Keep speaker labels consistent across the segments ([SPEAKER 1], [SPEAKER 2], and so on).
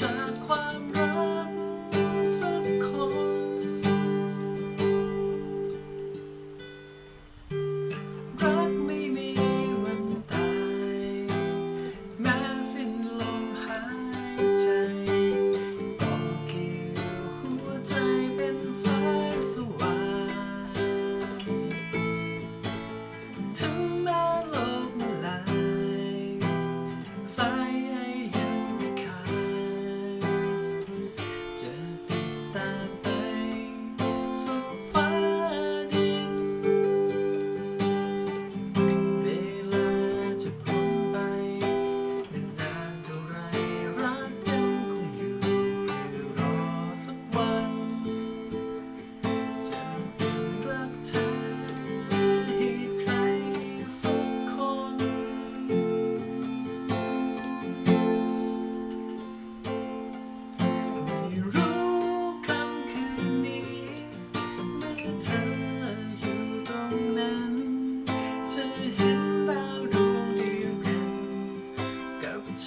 [SPEAKER 1] จากความรักสักคน รักไม่มีวันตาย แม้สิ้นลมหายใจก็เกี่ยวหัวใจเป็นสา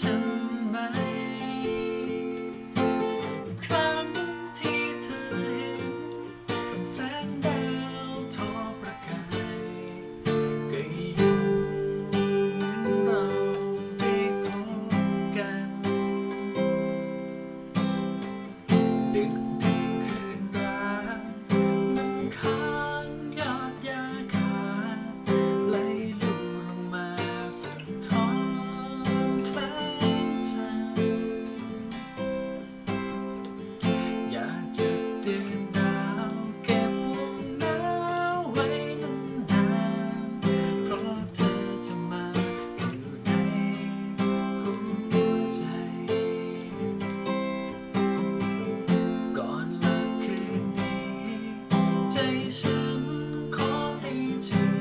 [SPEAKER 1] ทำไม ดื่มดาวเก็บลมหนาวไว้นานเพราะเธอจะมาอยู่ในหัวใจ ก่อนหลับคืนนี้ ใจฉันขอให้เธอ